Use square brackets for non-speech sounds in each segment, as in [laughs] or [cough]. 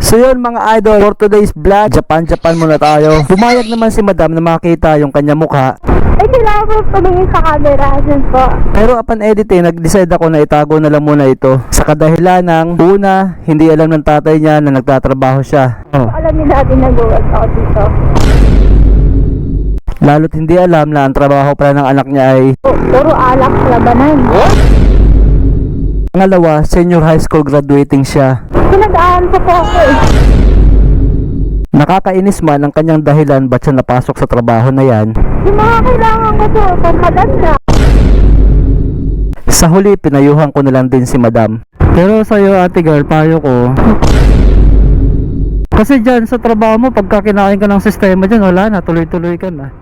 So yun mga idol, for today's vlog, Japan Japan muna tayo. Pumayag naman si madam na makita yung kanya mukha. Ay, kailangan mo tumingin sa camera. Yun po. Pero upon editing, nag-decide ako na itago na lang muna ito. Sa kadahilan ng una, hindi alam ng tatay niya na nagtatrabaho siya. Oh. Alam niyo natin nag-uwas ako dito. Lalo't hindi alam na ang trabaho pala ng anak niya ay Pu- Puro alak labanan. pangalawa, senior high school graduating siya. Pinag-aan ko po ako eh. Nakakainis man ang kanyang dahilan ba't siya napasok sa trabaho na yan. Yung mga kailangan ko po, pagkaganda. Sa huli, pinayuhan ko na lang din si madam. Pero sa'yo ate girl, payo ko. Kasi dyan sa trabaho mo, pagka kinain ka ng sistema dyan, wala na, tuloy-tuloy ka na.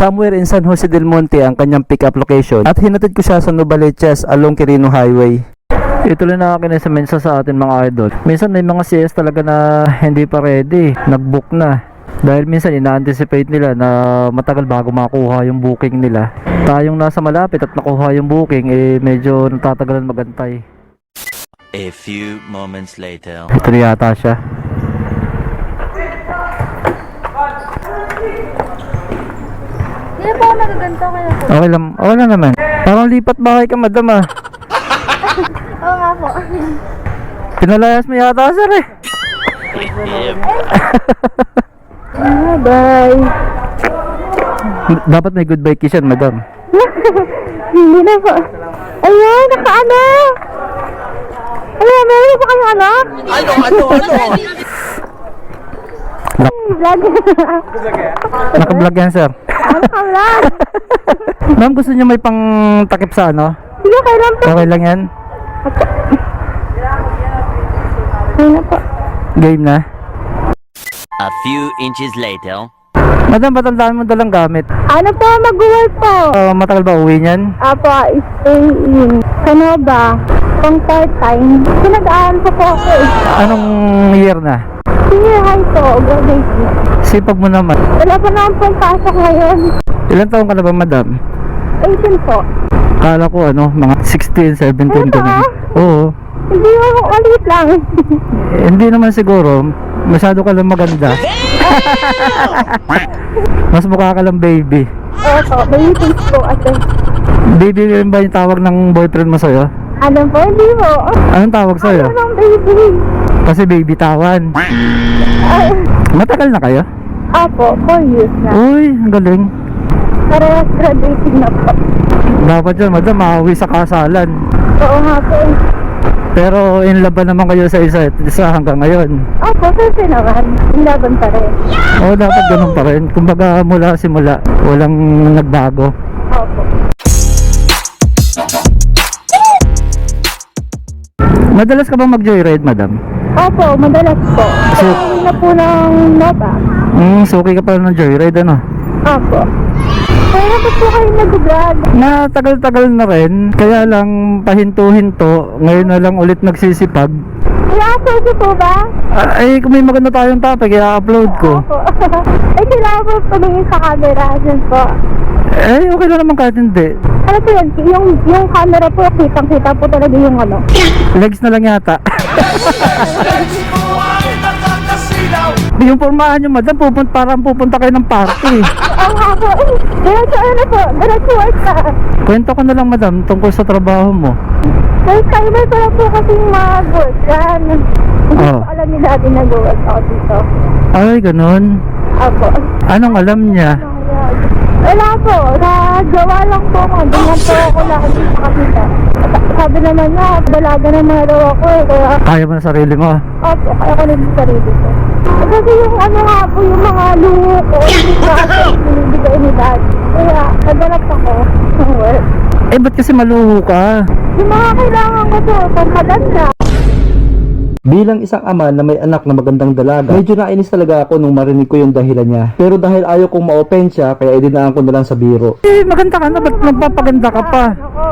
Somewhere in San Jose del Monte ang kanyang pick-up location at hinatid ko siya sa Novaliches along Quirino Highway. Ito lang nakakina sa mensa sa atin mga idol. Minsan may mga CS talaga na hindi pa ready, nag-book na. Dahil minsan ina-anticipate nila na matagal bago makuha yung booking nila. Tayong nasa malapit at nakuha yung booking, eh medyo natatagalan magantay. A few moments later. Ito na yata siya. Hindi po ako nagaganto kaya po. Okay lang, okay lang naman. Parang lipat bahay ka madam ah. [laughs] Oo nga po. Pinalayas mo yata sir eh. Ah, bye. Dapat may goodbye kiss yan madam. [laughs] Hindi na po. Ayun, nakaano. Ayun, meron pa kayong anak? Ano, ano, ano? Nak- Vlog. Naka-vlog yan sir. Ano ka vlog? [laughs] Ma'am gusto niyo may pang takip sa ano? Sige, kailan po? Okay lang yan? Ayun na po. Game na. A few inches later. Madam, ba't ang dami mo dalang gamit? Ano po, mag-work po? Uh, matagal ba uwi niyan? Apo, stay in. Ano ba? Pang part-time. Pinag-aan ko po ako eh. Anong year na? Senior high po, graduate na. Sipag mo naman. Wala pa naman pong pasok ngayon. Ilan taong ka na ba, madam? 18 po. Kala ko ano, mga 16, 17 ka na. Oo. Hindi mo ulit lang. Eh, hindi naman siguro. Masyado ka lang maganda. [laughs] Mas mukha ka lang baby. Opo, may meetings po kasi. Baby rin ba yung tawag ng boyfriend mo sa'yo? Ano po, hindi po. Anong tawag sa'yo? Ano ng baby? Kasi baby tawan. Ay, Matagal na kayo? Apo, 4 years na. Uy, ang galing. Parehas graduating na po. Dapat yun, madam, maawi sa kasalan. Oo nga po. Pero in love naman kayo sa isa't isa hanggang ngayon? Opo, kasi naman. Yung laban pa rin. Oo, dapat ganun pa rin. Kumbaga mula simula, walang nagbago. Madalas ka bang mag-joyride, madam? Opo, madalas po. So- Pauwi na po ng nota. Hmm, suki ka pala ng joyride, ano? Opo. Kaya ba't po kayo nag-vlog? Matagal-tagal na rin, kaya lang pahinto-hinto, ngayon na lang ulit nagsisipag. I-upload ko po ba? Ah, ay, kung may maganda tayong topic, i-upload ko. Opo. [laughs] Ay, kailangan po tumingin sa camera. Yun po. Eh, okay lang naman kahit hindi. Ano po yun? Yung, yung camera po, kitang-kita po talaga yung ano. Legs na lang yata. yung pormahan nyo, madam, pupunta, parang pupunta kayo ng party. [laughs] Oo nga po. Diretso ano po? Diretso work ka. Kwento ko na lang, madam, tungkol sa trabaho mo. First timer ko lang po kasi mag-work yan. Hindi Oo. ko alam nila natin nag-work ako dito. Ay, ganun. Apo. Anong alam niya? Wala po. Nagawa lang po ako. Doon lang po ako nakakita. Sa- Sabi naman niya, dalaga naman daw ako eh. Kaya, Kaya mo na sarili mo. opo, kaya ko yung sarili ko. Kasi yung ano nga po, yung mga luho ko, hindi pa [laughs] kasi binibigay ni dad. Kaya, naganap ako ng work. Eh, ba't kasi maluho ka? Yung mga kailangan ko po, pagkaganda. Bilang isang ama na may anak na magandang dalaga, medyo nainis talaga ako nung marinig ko yung dahilan niya. Pero dahil ayaw kong ma-open siya, kaya idinaan ko na lang sa biro. Eh, maganda ka na, ba't magpapaganda ka pa? Ako,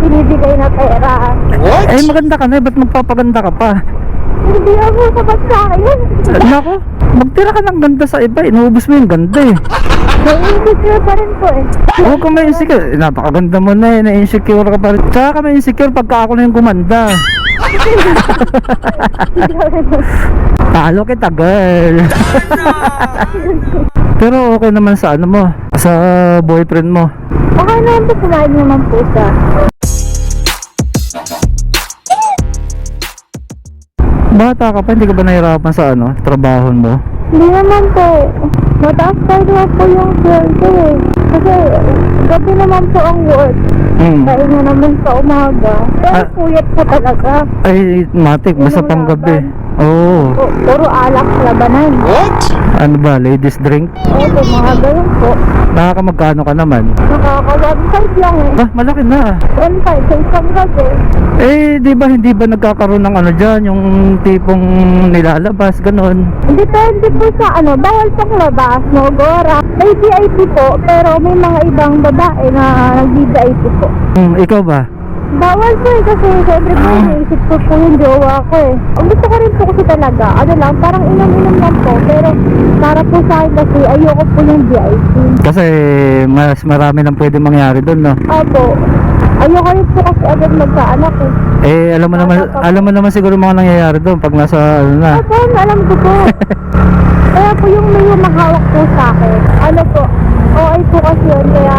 binibigay na pera. Eh, maganda ka na, ba't magpapaganda ka pa? Hindi ako sapat sa akin. Nako, magtira ka ng ganda sa iba. Inuubos mo yung ganda eh. Nai-insecure pa rin po eh. Huwag ka may insecure. Eh, napakaganda mo na eh. Na-insecure ka pa rin. Tsaka ka may insecure pagka ako na yung gumanda. [laughs] Talo kita, girl. [laughs] Pero okay naman sa ano mo. Sa boyfriend mo. Okay naman po, kumain naman po siya. Bata ka pa, hindi ka ba nahirapan sa ano, trabaho mo? Hindi naman po. Mataas pa naman po yung sweldo eh. Kasi gabi naman po ang work. Hmm. Dahil na naman sa umaga. Pero Ah. puyat po talaga. Ay, matik, basta pang gabi. Oo. Po, puro alak labanan. Ano ba, ladies drink? Opo, mga ganun po. Nakakamagkano ka naman? Nakaka-1.5 lang eh. Ah, malaki na. 1.5 sa isang gabi. Eh, di ba hindi ba nagkakaroon ng ano dyan, yung tipong nilalabas, ganon? Depende po sa ano, bawal pong labas, no, Gora. May VIP po, pero may mga ibang babae na nag-VIP po. Hmm, ikaw ba? Bawal po eh, kasi syempre po, naisip ko po yung jowa ko eh. Ang gusto ko rin po kasi talaga, ano lang, parang inom-inom lang po, pero para po sa akin kasi ayoko po yung VIP. Kasi mas marami nang pwede mangyari doon, no? Opo, ayoko rin po kasi agad magkaanak eh. Eh, alam mo naman, alam mo naman siguro mga nangyayari doon pag nasa, ano na. Opo, alam ko po. [laughs] Kaya po yung may humahawak po sa akin. Ano po, OI po kasi yun. Kaya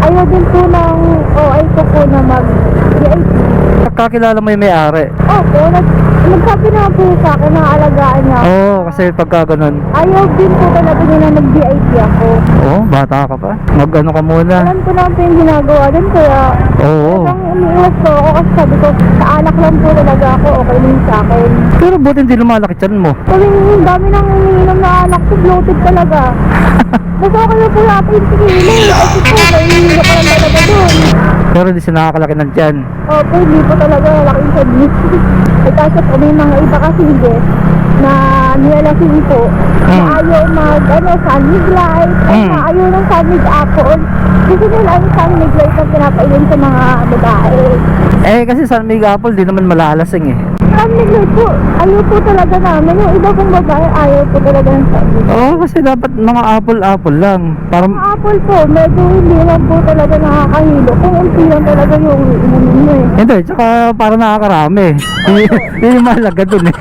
ayaw din po ng OI ko po na mag. Kakilala mo yung may-ari. Opo, nag, nagsabi naman po sa akin na alagaan niya. ako. Oo, kasi pagka ganon, Ayaw din po talaga nila nag-VIP ako. oo, bata ka pa. Mag-ano ka muna. Alam ko lang po yung ginagawa din. Kaya Oo. parang umiiwas po ako kasi sabi ko, sa alak lang po talaga ako. Okay din sa akin. Pero buti hindi lumalaki tiyan mo. Kaming dami nang umiinom na anak ko, bloated talaga. [laughs] Mas okay na po natin yung tigilin. Kasi po, nahihilo ka lang talaga dun. Pero hindi siya nakakalaki ng tiyan. Opo, hindi po talaga laking service. At kasi po, may mga iba kasi hindi na nilalasing po. Na Hmm. ayaw mag, ano, sunmig light. Ay, Hmm. na ayaw ng sunmig apple. Gusto nila ang sunmig light na pinapailan sa mga babae. Eh, kasi Miguel Apple, di naman malalasing eh. Light po, ayaw po talaga namin. Yung iba pong babae, ayaw po talaga ng light. Oo, kasi dapat mga apple-apple lang. Para, Ang apple po, medyo hindi lang po talaga nakakahilo. Kung unti lang talaga yung inumin mo eh. hindi, tsaka para nakakarami. Yun- Yun yung mahalaga dun eh.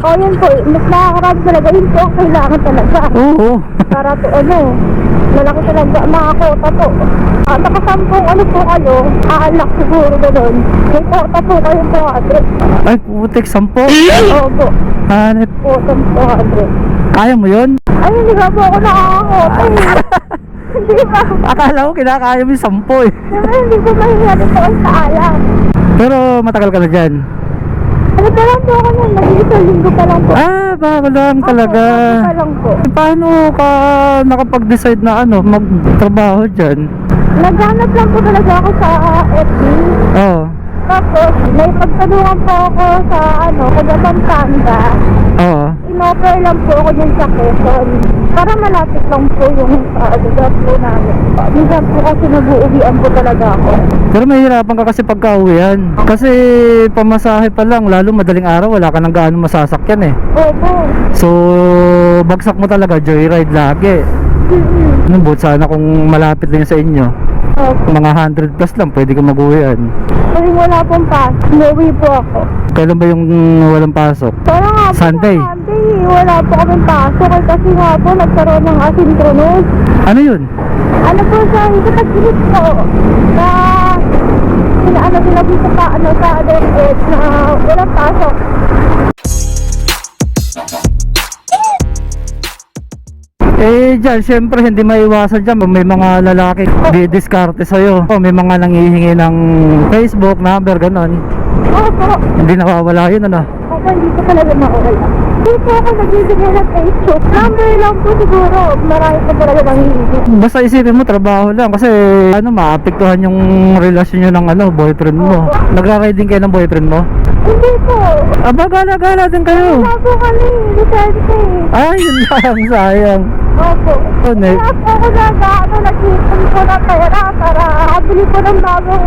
O yun po, mas nakakarami talaga. Yun po ang kailangan talaga. Oo. Para to ano, malaki talaga mga kota po. Ah, nakasampung ano po kayo, aalak siguro gano'n. May kota po kayo po, Andre. Ay, putik, sampo. Opo, Hanip. po, po, Andre. Kaya mo yun? Ay, hindi nga po ako nakakakota eh. [laughs] Hindi ba? Akala ko kinakaya mo yung sampo eh. Hindi ko mahiya dito ay sa alak. Pero matagal ka na dyan. Ano pa lang po ako nun, nag-iisang linggo pa lang po. Ah, bago lang talaga. Bago pa lang po. Eh, Paano ka nakapag-decide na ano, magtrabaho dyan? Naghanap lang po talaga ako sa FB. Oo. Tapos, may pagtanungan po ako sa ano, taga Pampanga. Oo. In-offer lang po ako dun sa Quezon. Para malapit lang po yung uh, lugar po namin. Minsan po kasi nag-uuwian po talaga ako. Pero mahirapan ka kasi pagka uwian. Kasi pamasahe pa lang, lalo madaling araw, wala ka nang gaano masasakyan eh. Opo. So, bagsak mo talaga, joyride lagi. Mm-mm. Ano, sana kung malapit din sa inyo. Opo. Mga 100 plus lang, pwede ka mag-uwian. Kasi wala pong pass. Umuwi po ako. Kailan ba yung walang pasok? Para nga po Sunday. sa Sunday, wala po kaming pasok. Eh, kasi nga po, nagkaroon ng asynchronous. Ano yun? Ano po sa ito pag-inis po na ano sila dito pa ano sa DepEd na walang pasok. Eh, dyan, syempre, hindi maiwasan dyan. May mga lalaki didiskarte sa'yo. O, may mga nangihingi ng Facebook, number, ganon. Opo, Hindi nawawala yun, ano? ako hindi ko talaga mawala. Hindi po ako nagbibigay ng Facebook. Number lang po siguro. Marami po talaga nangihingi. Basta isipin mo, trabaho lang. Kasi, ano, maapektuhan yung relasyon nyo ng, ano, boyfriend mo. Nagra-riding kayo ng boyfriend mo? Hindi po. Aba, gala-gala din kayo. Wala po kami. Lisensya eh. Ay, yun lang, [laughs] sayang. Opo. Oh, ne- Kaya po ako nag ano, nag-ipon po ng pera para abili po ng bagong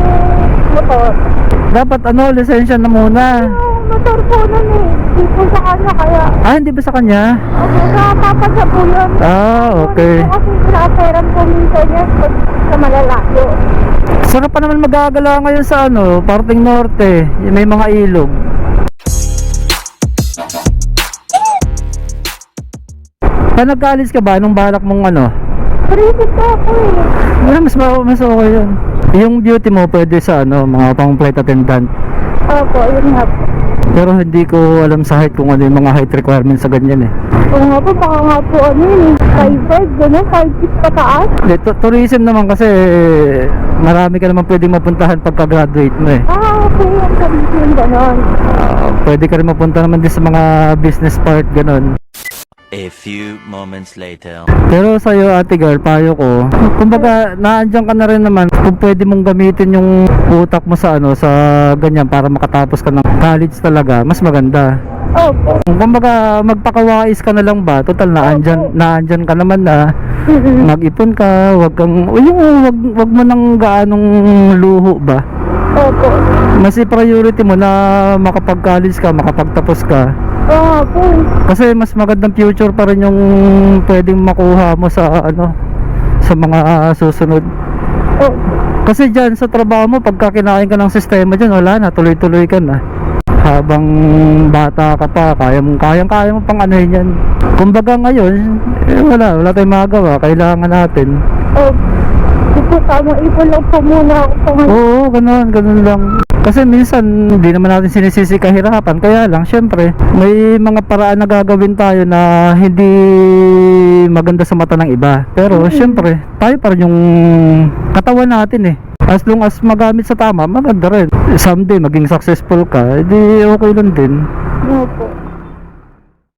motor. Dapat, ano, lisensya na muna. Yung motor po nun eh. Hindi po sa kanya, kaya Ah, hindi ba sa kanya? Opo, sa papa siya po yun. Ah, okay. Ano kasi pinaperan po minsan niya sa, sa malalayo. Sarap pa naman magagala ngayon sa ano, parting norte. Yung May mga ilog. Pa nagkaalis ka ba? Anong balak mong ano? Crazy po ako eh. Ah, mas, ma- mas okay yun. Yung beauty mo pwede sa ano, mga pang flight attendant. Opo, yun nga po. Pero hindi ko alam sa height kung ano yung mga height requirements sa ganyan eh. Oo nga po, baka nga po ano yun, 5'5", gano'n, 5'6 pataas. Hindi, tu- tourism naman kasi marami ka naman pwedeng mapuntahan pagka-graduate mo eh. Ah, okay, ang sabi ko yun, gano'n. Ah, pwede ka rin mapunta naman din sa mga business part, ganun. A few moments later. Pero sa'yo, ate girl, payo ko, kumbaga, naandyan ka na rin naman kung pwede mong gamitin yung utak mo sa ano, sa ganyan para makatapos ka ng college talaga, mas maganda. Opo. Kung kumbaga, magpakawais ka na lang ba? Total, naandyan, naandyan ka naman na, Mm-mm. mag-ipon ka, wag kang, o yung wag, wag mo nang gaanong luho ba? Opo. Mas i-priority mo na makapag-college ka, makapagtapos ka. Oo nga po. Kasi mas magandang future pa rin yung pwedeng makuha mo sa ano sa mga susunod. Opo. Kasi dyan sa trabaho mo, pagka kinain ka ng sistema dyan, wala na, tuloy-tuloy ka na. Habang bata ka pa, kaya mong kayang kaya mo pang ano yan. Kumbaga ngayon, eh, wala, wala tayong magagawa, kailangan natin. Opo. Di po, tamang ipon lang po muna ako. Oo, ganun, ganun lang. Kasi minsan, hindi naman natin sinisisi kahirapan. Kaya lang, syempre, may mga paraan na gagawin tayo na hindi maganda sa mata ng iba. Pero, syempre, tayo pa rin yung katawan natin eh. As long as magamit sa tama, maganda rin. Someday, maging successful ka, edi okay lang din. Opo.